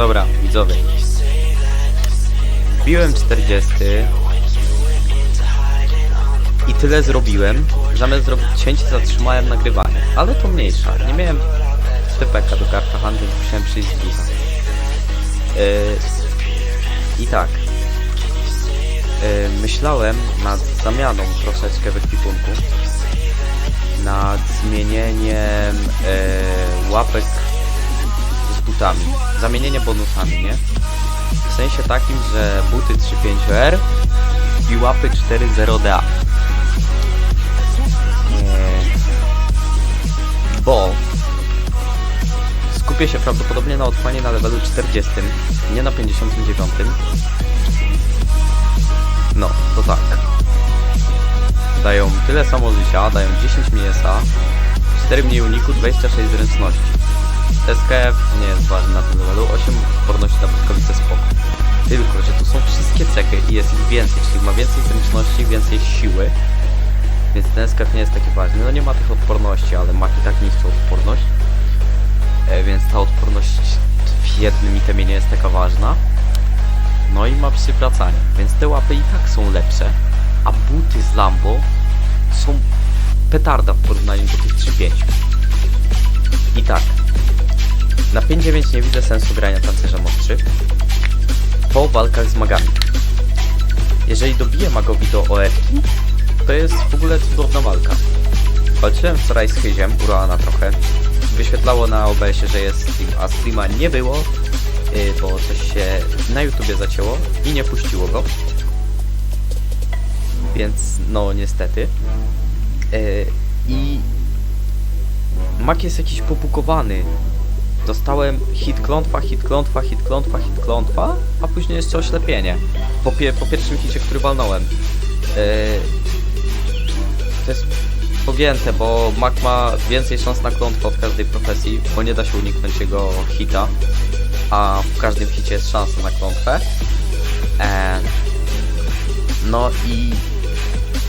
Dobra, widzowie. Wbiłem 40 i tyle zrobiłem. Zamiast zrobić cięcie, zatrzymałem nagrywanie. Ale to mniejsza. Nie miałem typeka do karta handlu, musiałem przyjść z ducha. Yy, I tak. Yy, myślałem nad zamianą troszeczkę w ekwipunku. Nad zmienieniem yy, łapek butami. Zamienienie bonusami, nie? W sensie takim, że buty 3.5R i łapy 4.0DA. Eee, Bo skupię się prawdopodobnie na otchłanie na levelu 40, nie na 59. No, to tak. Dają tyle samo życia, dają 10 mięsa, 4 mniej uniku, 26 zręczności. SKF nie jest ważny na tym levelu, 8 odporności na błyskawice spoko. Tylko, że tu są wszystkie cechy i jest ich więcej, czyli ma więcej zręczności, więcej siły. Więc ten SKF nie jest taki ważny. No nie ma tych odporności, ale ma i tak niższą odporność. E, więc ta odporność w jednym itemie nie jest taka ważna. No i ma przywracanie, więc te łapy i tak są lepsze. A buty z Lambo są petarda w porównaniu do tych 3.5. I tak, na 5.9 nie widzę sensu grania tancerzem ostrych po walkach z magami. Jeżeli dobiję magowi do OF, to jest w ogóle cudowna walka. Walczyłem wczoraj z Hyziem, Urana trochę. Wyświetlało na OBS-ie, że jest stream, a streama nie było, yy, bo coś się na YouTubie zacięło i nie puściło go. Więc no niestety. Yy, I Mak jest jakiś popukowany. Dostałem hit klątwa, hit klątwa, hit klątwa, hit klątwa, a później jeszcze oślepienie. Po, pie, po pierwszym hicie, który walnąłem. Yy, to jest pogięte, bo Mac ma więcej szans na klątwę od każdej profesji, bo nie da się uniknąć jego hita, a w każdym hicie jest szansa na klątwę. E, no i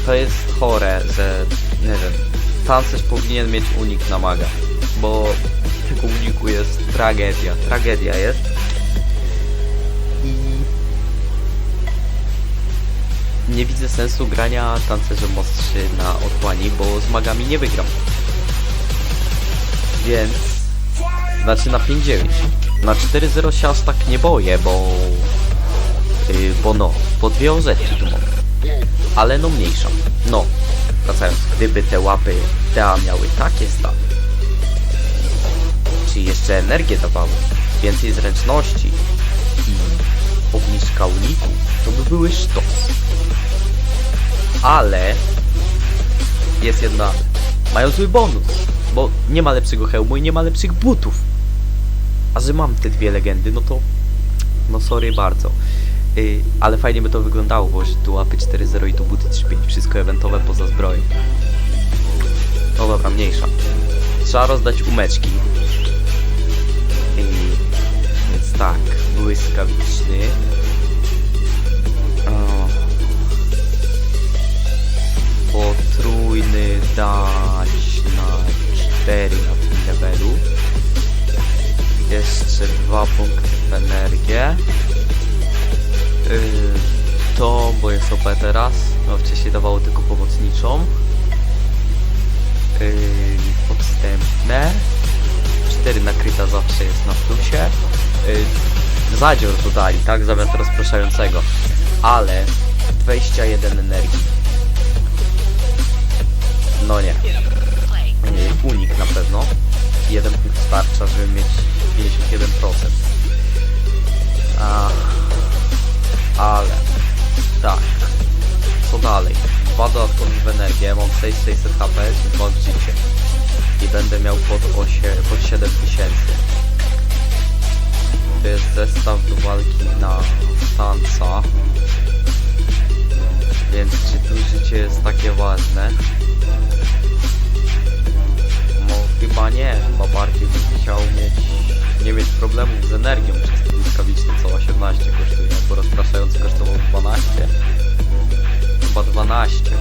to jest chore, że nie wiem, tancerz powinien mieć unik na maga, bo uniku jest tragedia, tragedia jest. I nie widzę sensu grania tancerzem ostrzy na otchłani, bo z magami nie wygram. Więc... Znaczy na 5-9. Na 4-0 się aż tak nie boję, bo... Yy, bo no, po dwie orzetki tu mam. Ale no mniejsza. No, wracając, gdyby te łapy DA miały takie stawy, czyli jeszcze energię dawały, więcej zręczności i obniżka uniku, to by były sztos. Ale jest jedna, mają zły bonus, bo nie ma lepszego hełmu i nie ma lepszych butów. A że mam te dwie legendy, no to no sorry bardzo. Yy, ale fajnie by to wyglądało, bo że tu łapy 4.0 i tu buty 3.5, wszystko eventowe poza zbroją. No dobra, mniejsza. Trzeba rozdać umeczki. Yy, więc tak, błyskawiczny. O. Potrójny dać na 4 na tym levelu. Jeszcze dwa punkty w energię. Yy, to, bo jest OP teraz. No wcześniej dawało tylko pomocniczą. Yy, podstępne. 4 nakryta zawsze jest na plusie. Yy, zadzior dodali, tak? Zamiast rozpraszającego. Ale 21 energii. No nie. Unik na pewno. Jeden punkt starcza, żeby mieć 51%. A, ale tak. Co dalej? Dwa dodatkowe w energię, mam 6600 HP i 2 w życie. I będę miał pod, 8, pod 7000. To jest zestaw do walki na tanca. Więc czy tu życie jest takie ważne? No chyba nie, chyba bardziej bym chciał mieć nie mieć problemów z energią przez te błyskawiczne co 18 kosztuje, bo rozpraszający kosztował 12 chyba 12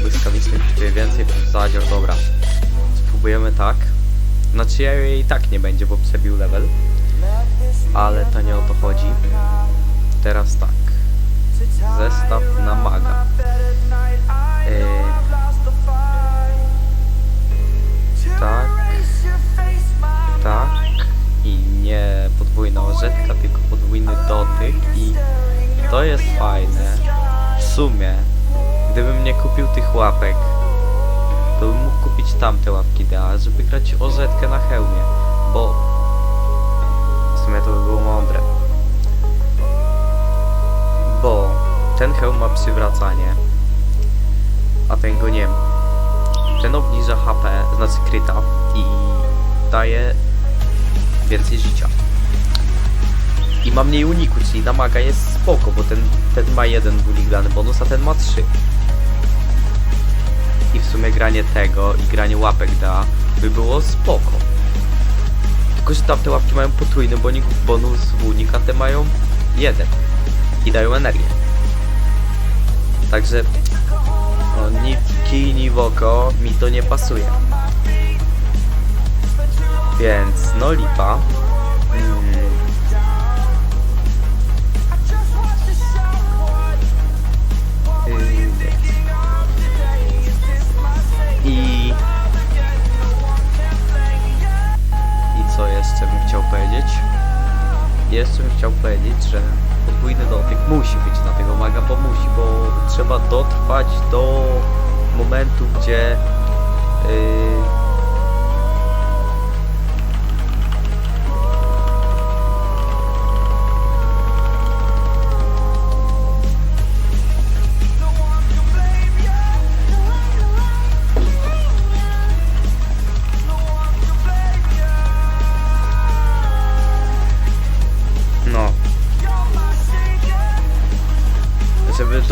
błyskawiczny kosztuje więcej plus zadzior, dobra. Spróbujemy tak Znaczy ja jej i tak nie będzie, bo przebił level. Ale to nie o to chodzi. Teraz tak. Zestaw na maga. Yy, tak. Tak. I nie podwójna orzetka, tylko podwójny dotyk i to jest fajne. W sumie, gdybym nie kupił tych łapek, to bym mógł tamte łapki DA, żeby grać orzetkę na hełmie, bo w sumie to by było mądre. Bo ten hełm ma przywracanie, a ten go nie ma. Ten obniża HP, znaczy kryta i daje więcej życia. I ma mniej uniku, czyli na maga jest spoko, bo ten, ten ma jeden buliglany bonus, a ten ma trzy. I w sumie granie tego i granie łapek da by było spoko. Tylko, że tamte łapki mają potrójny bonik, bonus w te mają jeden. I dają energię. Także no, ni kij, ni mi to nie pasuje. Więc no lipa. Jeszcze bym chciał powiedzieć? Jeszcze bym chciał powiedzieć, że podwójny dotyk musi być na tego maga, bo musi, bo trzeba dotrwać do momentu, gdzie yy,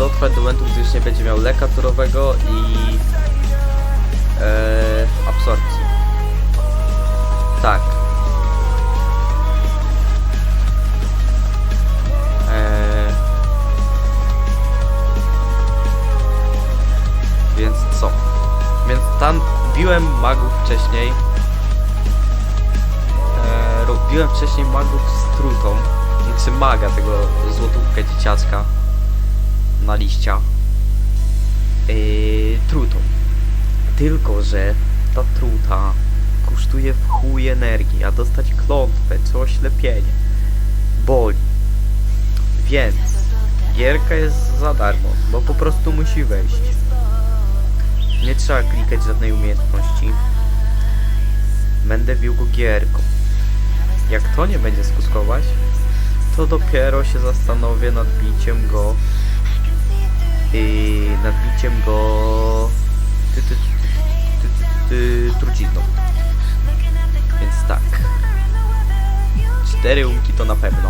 dotrwać do momentu, gdy już nie będzie miał leka turowego i e, absorpcji. Tak. E, więc co? Więc tam biłem magów wcześniej. E, robiłem wcześniej magów z trutą, czy maga tego złotówkę dzieciaczka na liścia yy, trutą. Tylko, że ta truta kosztuje w chuj energii, a dostać klątwę czy oślepienie boli. Więc gierka jest za darmo, bo po prostu musi wejść. Nie trzeba klikać żadnej umiejętności. Będę bił go gierką. Jak to nie będzie skutkować, to dopiero się zastanowię nad biciem go i nad biciem go ty, ty, ty, ty, ty, trucizną. Więc tak. Cztery umki to na pewno.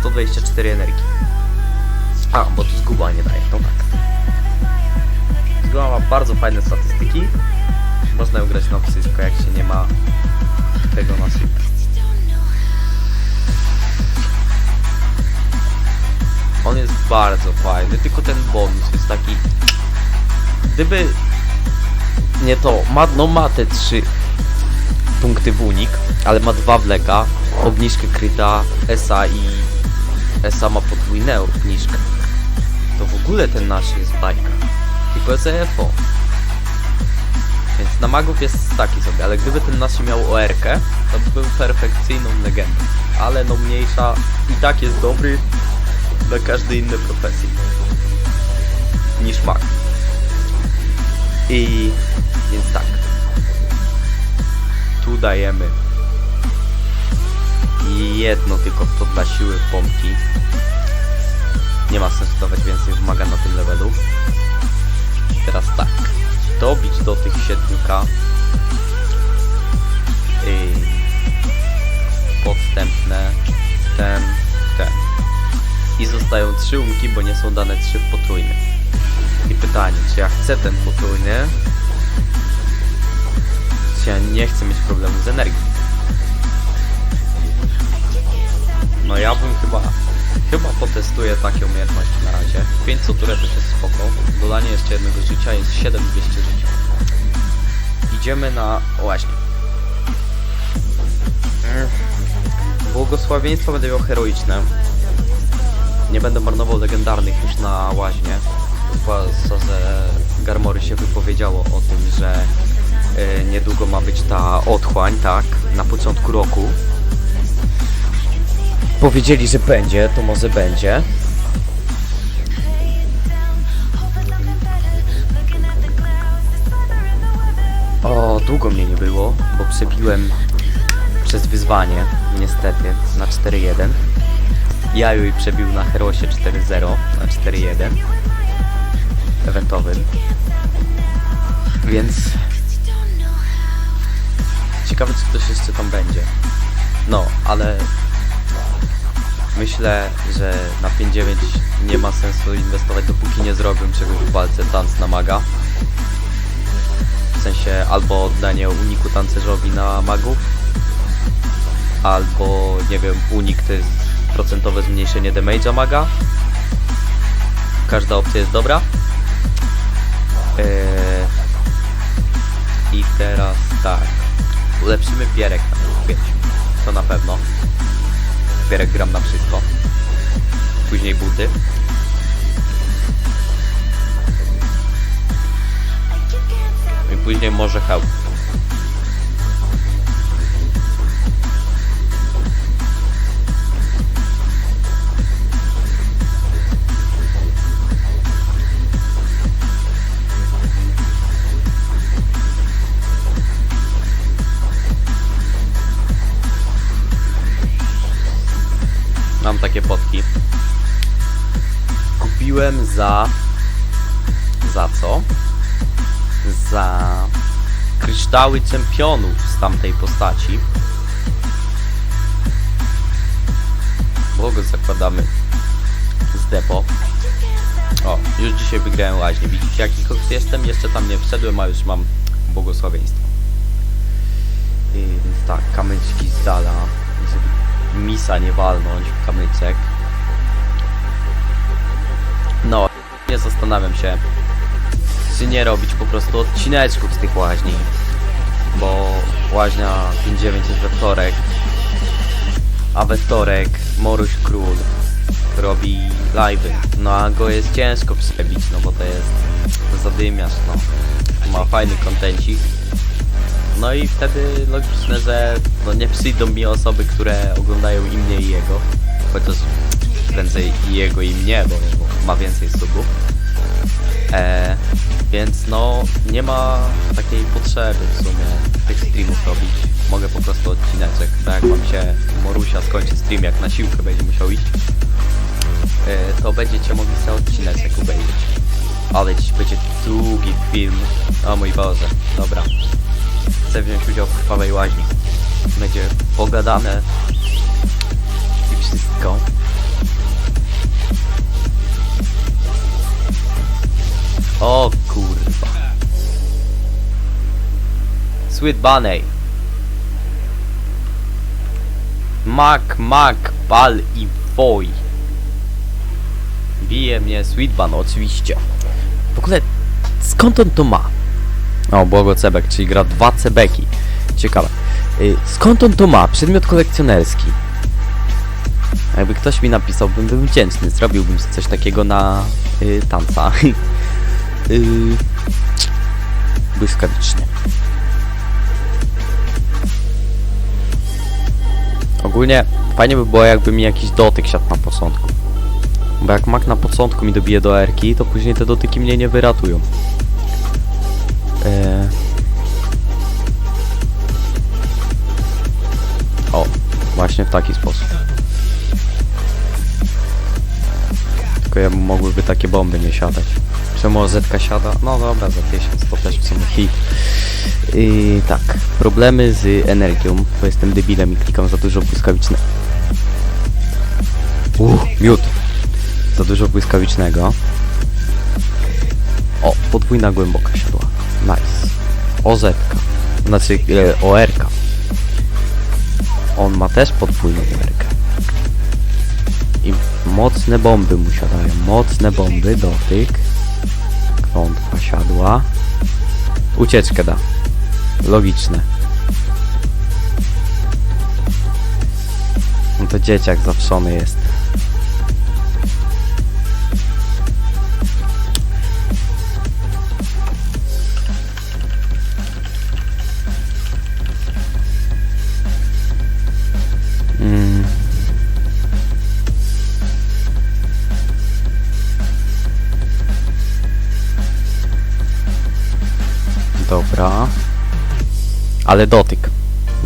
124 energii. A, bo tu zguba nie daje, no tak. Zguba ma bardzo fajne statystyki. Można ją grać na wszystko, jak się nie ma tego na super. Bardzo fajny, tylko ten bonus jest taki... Gdyby... Nie to, ma, no ma te trzy punkty w unik, ale ma dwa w lega, obniżkę kryta, SA i... SA ma podwójną obniżkę. To w ogóle ten nasz jest bajka. Tylko jest EFO. Więc na magów jest taki sobie, ale gdyby ten nasz miał OR, to by był perfekcyjną legendą. Ale no mniejsza i tak jest dobry dla każdej innej profesji niż mag. I więc tak. Tu dajemy jedno tylko to dla siły pompki. Nie ma sensu dawać więcej wymaga na tym levelu. Teraz tak. Dobić do tych 7k. Yy, podstępne. Ten i zostają trzy umki, bo nie są dane trzy potrójne. I pytanie, czy ja chcę ten potrójny, czy ja nie chcę mieć problemu z energią. No ja bym chyba, chyba potestuję takie umiejętności na razie. 500 tureczek jest spoko, dodanie jeszcze jednego życia jest 7200 życia. Idziemy na... właśnie. Błogosławieństwo będę miał heroiczne. Nie będę marnował legendarnych już na łaźnie. Zwłaszcza, że Garmory się wypowiedziało o tym, że e, niedługo ma być ta otchłań, tak? Na początku roku. Powiedzieli, że będzie, to może będzie. O, długo mnie nie było, bo przebiłem przez wyzwanie, niestety, na 4-1. Jaju i przebił na Herosie 4-0, na 4-1. Eventowym. Więc... Ciekawe, czy ktoś jeszcze tam będzie. No, ale... Myślę, że na 5-9 nie ma sensu inwestować, dopóki nie zrobię czegoś w walce tanc na maga. W sensie albo oddanie uniku tancerzowi na magów, albo nie wiem, unik to jest procentowe zmniejszenie damage'a maga. Każda opcja jest dobra. Eee, I teraz tak. Ulepszymy pierek na 5. To na pewno. Pierek gram na wszystko. Później buty. I później może hełm. Takie potki. Kupiłem za... Za co? Za kryształy czempionów z tamtej postaci. Bo zakładamy z depo. O, już dzisiaj wygrałem łaźnie. Widzicie jaki koks jestem? Jeszcze tam nie wszedłem, a już mam błogosławieństwo. I, tak, kamyczki z dala, misa nie walnąć w kamyczek. No, nie zastanawiam się, czy nie robić po prostu odcineczków z tych łaźni. Bo łaźnia 5.9 jest we wtorek, a we wtorek Moruś Król robi live'y. No a go jest ciężko przebić, no bo to jest zadymiarz, no. Ma fajny kontencik. No i wtedy logiczne, że no nie przyjdą mi osoby, które oglądają i mnie i jego. Chociaż prędzej i jego i mnie, bo, bo ma więcej subów. E, więc no nie ma takiej potrzeby w sumie tych streamów robić. Mogę po prostu odcineczek, tak jak mam się Morusia skończy stream, jak na siłkę będzie musiał iść, e, to będziecie mogli sobie odcineczek obejrzeć. Ale dziś będzie długi film. O mój Boże, dobra. Chcę wziąć udział w krwawej łaźni. Będzie pogadane i wszystko. O kurwa. Sweet Bunny. Mak, mak, pal i woj. Bije mnie Sweet Bun, oczywiście. W ogóle, skąd on to ma? O, Błogo Cebek, czyli gra dwa Cebeki. Ciekawe. Y, skąd on to ma? Przedmiot kolekcjonerski. Jakby ktoś mi napisał, bym był wdzięczny. Zrobiłbym coś takiego na y, tanca. y, błyskawicznie. Ogólnie fajnie by było jakby mi jakiś dotyk siadł na początku. Bo jak mak na początku mi dobije do erki, to później te dotyki mnie nie wyratują. Właśnie w taki sposób. Tylko ja mogłyby takie bomby nie siadać. Czemu OZ siada? No dobra, za 1000 to też w sumie hit. Tak, problemy z energią, bo jestem debilem i klikam za dużo błyskawiczne. Uff, miód. Za dużo błyskawicznego. O, podwójna głęboka siadła. Nice. OZ. Znaczy e, OR. On ma też podwójną OR. I mocne bomby mu siadają. Mocne bomby, dotyk. Klątwa siadła. Ucieczkę da. Logiczne. Dzieciak zawszony jest. Ale dotyk.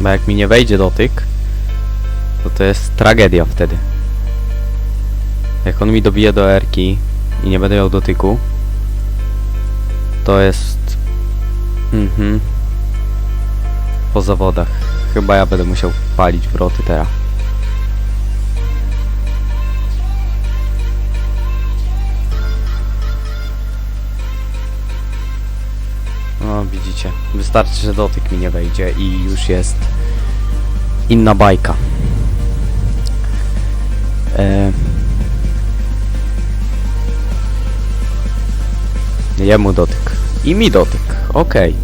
Bo jak mi nie wejdzie dotyk, to to jest tragedia wtedy. Jak on mi dobije do erki i nie będę miał dotyku, to jest... Mhm. Po zawodach. Chyba ja będę musiał palić wroty teraz. Widzicie, wystarczy, że dotyk mi nie wejdzie i już jest inna bajka. E... Jemu dotyk. I mi dotyk. Okej.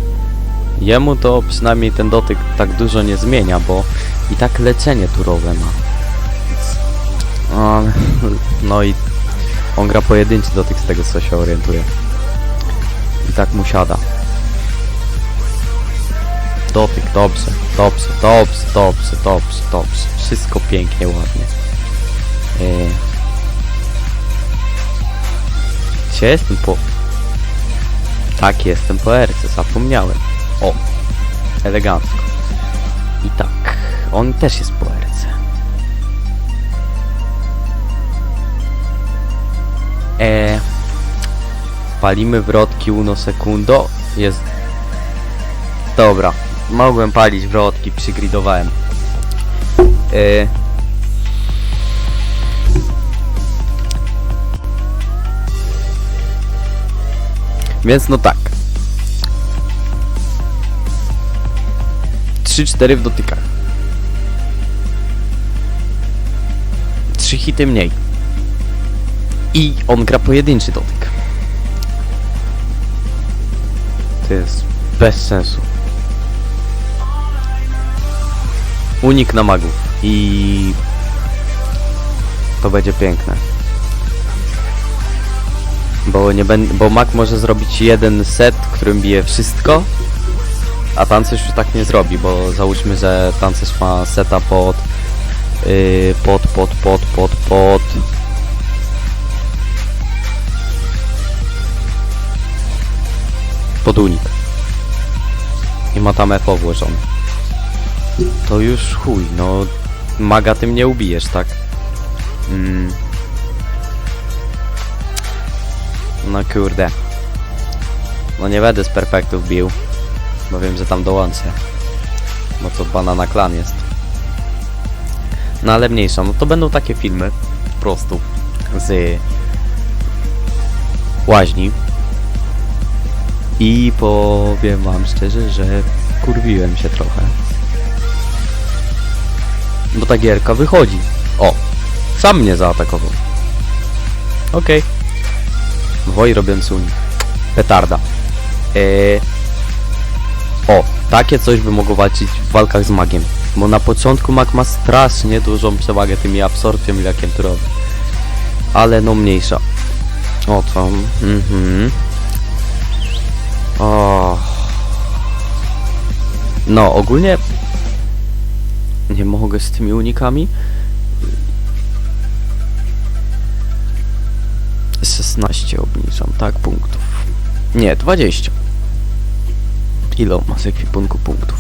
Jemu to przynajmniej ten dotyk tak dużo nie zmienia, bo i tak leczenie turowe ma. No i on gra pojedynczy dotyk z tego co się orientuje. I tak mu siada. Dotyk, dobrze, dobrze, dobrze, dobrze, dobrze, dobrze. Wszystko pięknie, ładnie. Yy. Gdzie jestem po... Tak, jestem po RC, zapomniałem. O, elegancko. I tak, on też jest po RC. E, palimy wrotki uno sekundo. Jest... Dobra, mogłem palić wrotki, przygridowałem. E, Więc no tak. 3-4 w dotykach. 3 hity mniej. I on gra pojedynczy dotyk. To jest bez sensu. Unik na magów. I to będzie piękne. Bo nie będę, bo mag może zrobić jeden set, którym bije wszystko, a tancerz już tak nie zrobi, bo załóżmy, że tancerz ma seta pod yy, pod, pod, pod, pod, pod pod unik i ma tam FO włożony to już chuj, no maga tym nie ubijesz, tak? Mm. No kurde. No nie będę z perfektów bił. Bo wiem, że tam dołączę. Bo to banana klan jest. No ale mniejsza, no to będą takie filmy. Po prostu. Z łaźni. I powiem wam szczerze, że kurwiłem się trochę. Bo ta gierka wychodzi. O! Sam mnie zaatakował. Okej. Woj robiący unik. Petarda. Eee... O, takie coś by mogło walczyć w walkach z magiem. Bo na początku mag ma strasznie dużą przewagę tymi absorpcją i lakiem turowym. Ale no mniejsza. O to. Mhm. O. No, ogólnie nie mogę z tymi unikami. 16 obniżam, tak, punktów. Nie, 20. Ile on ma z ekwipunku punktów?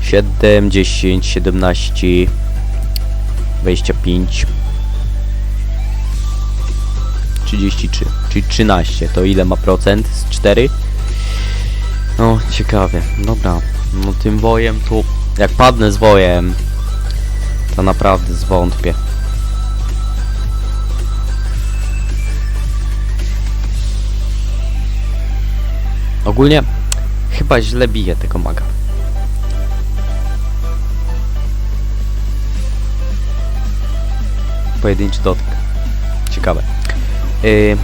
7, 10, 17, 25, 33, czyli 13. To ile ma procent z 4? No, ciekawie. Dobra, no tym wojem tu... Jak padnę z wojem, to naprawdę zwątpię. Ogólnie chyba źle bije tego maga. Pojedynczy dotyk. Ciekawe. Yy,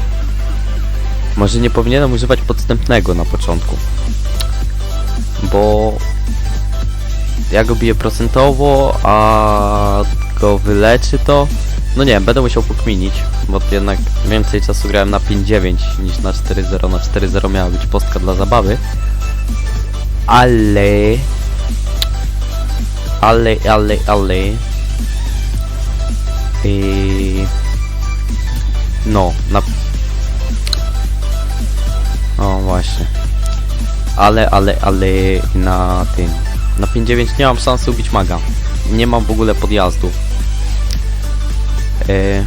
może nie powinienem używać podstępnego na początku. Bo ja go biję procentowo, a go wyleczy to... No nie wiem, będę musiał pokminić, bo jednak więcej czasu grałem na 5-9 niż na 4-0. Na 4-0 miała być postka dla zabawy. Ale... Ale, ale, ale... Yy... No, na... O, właśnie. Ale, ale, ale na tym... Na 5-9 nie mam szansy ubić maga. Nie mam w ogóle podjazdu. E,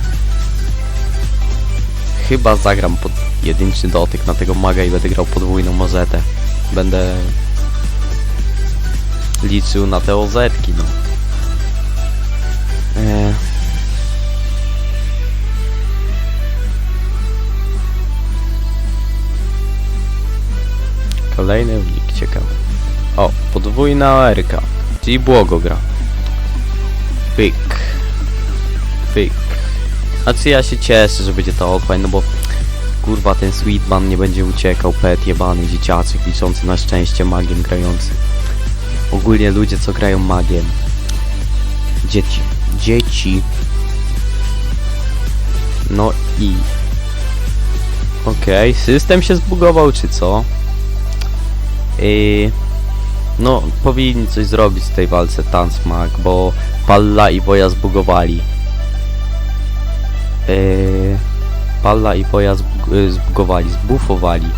chyba zagram pod jedynczy dotyk na tego maga i będę grał podwójną mozetę. Będę liczył na te ozetki, no. E, kolejny unik ciekawy. O, podwójna erka, czyli błogo gra. Pyk. Pyk. Znaczy ja się cieszę, że będzie to okłaj, no bo kurwa ten Sweetman nie będzie uciekał, pet jebany, dzieciaczek liczący na szczęście magiem grający. Ogólnie ludzie co grają magiem. Dzieci. Dzieci. No i... Okej, system się zbugował czy co? Yy... No, powinni coś zrobić w tej walce Tansmag, bo Palla i Woja zbugowali. Yy, Palla i Woja zbug y, zbugowali, zbufowali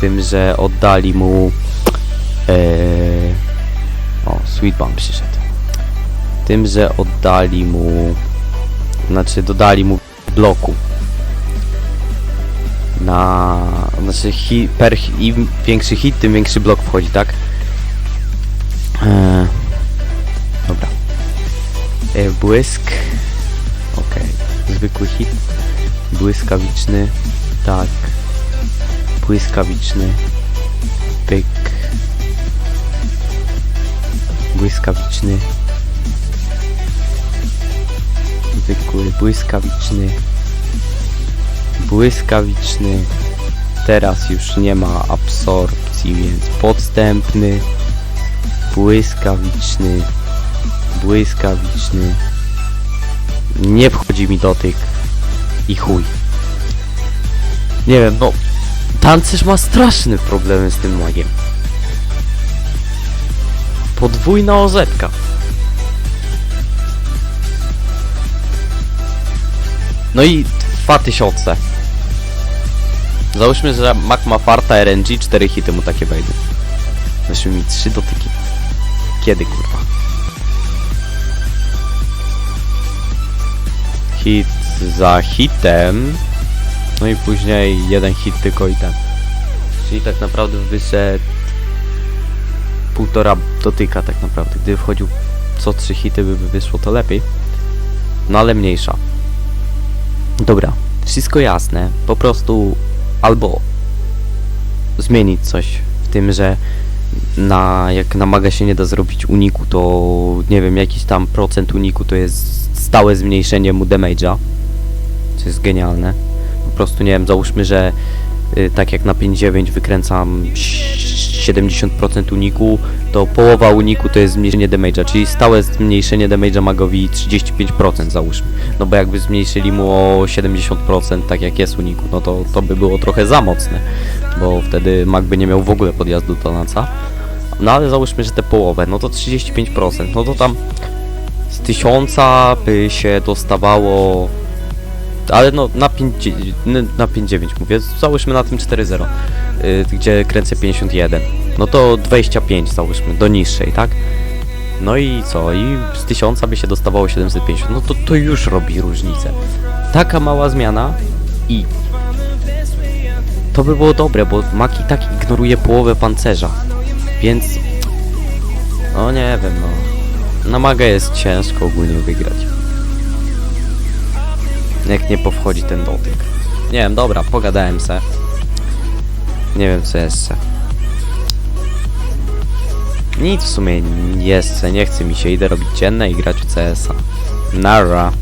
tym, że oddali mu yy, o, Sweet Bomb przyszedł. Tym, że oddali mu znaczy dodali mu bloku na znaczy hi, per im większy hit, tym większy blok wchodzi, tak? Błysk. Okej. Zwykły hit. Błyskawiczny. Tak. Błyskawiczny. Pyk. Błyskawiczny. Zwykły, błyskawiczny. Błyskawiczny. Teraz już nie ma absorpcji, więc podstępny błyskawiczny, błyskawiczny. Nie wchodzi mi dotyk i chuj. Nie wiem, no tancerz ma straszne problemy z tym magiem. Podwójna ozetka. No i 2000. Załóżmy, że Mac ma farta RNG, 4 hity mu takie wejdą. Weszły mi 3 dotyki. Kiedy kurwa? Hit za hitem. No i później jeden hit tylko i ten. Czyli tak naprawdę wyszedł półtora dotyka tak naprawdę. Gdyby wchodził co trzy hity by wyszło to lepiej. No ale mniejsza. Dobra, wszystko jasne. Po prostu albo zmienić coś w tym, że na, jak na maga się nie da zrobić uniku, to nie wiem, jakiś tam procent uniku to jest stałe zmniejszenie mu damage'a. Co jest genialne. Po prostu nie wiem, załóżmy, że tak jak na 5.9 wykręcam ś- 70% uniku, to połowa uniku to jest zmniejszenie damage'a, czyli stałe zmniejszenie damage'a magowi 35% załóżmy. No bo jakby zmniejszyli mu o 70% tak jak jest uniku, no to to by było trochę za mocne, bo wtedy mag by nie miał w ogóle podjazdu do naca. No ale załóżmy, że te połowę, no to 35%, no to tam z 1000 by się dostawało ale no na 5, na 5,9 mówię, załóżmy na tym 4,0, y, gdzie kręcę 51. No to 25 załóżmy, do niższej, tak? No i co? I z 1000 by się dostawało 750. No to to już robi różnicę. Taka mała zmiana i to by było dobre, bo Maki tak ignoruje połowę pancerza. Więc no nie wiem, no. Na magę jest ciężko ogólnie wygrać. Jak nie powchodzi ten dotyk. Nie wiem, dobra, pogadałem se. Nie wiem co jeszcze. Nic w sumie nie chcę, nie chce mi się, idę robić dzienne i grać w CS-a. Nara.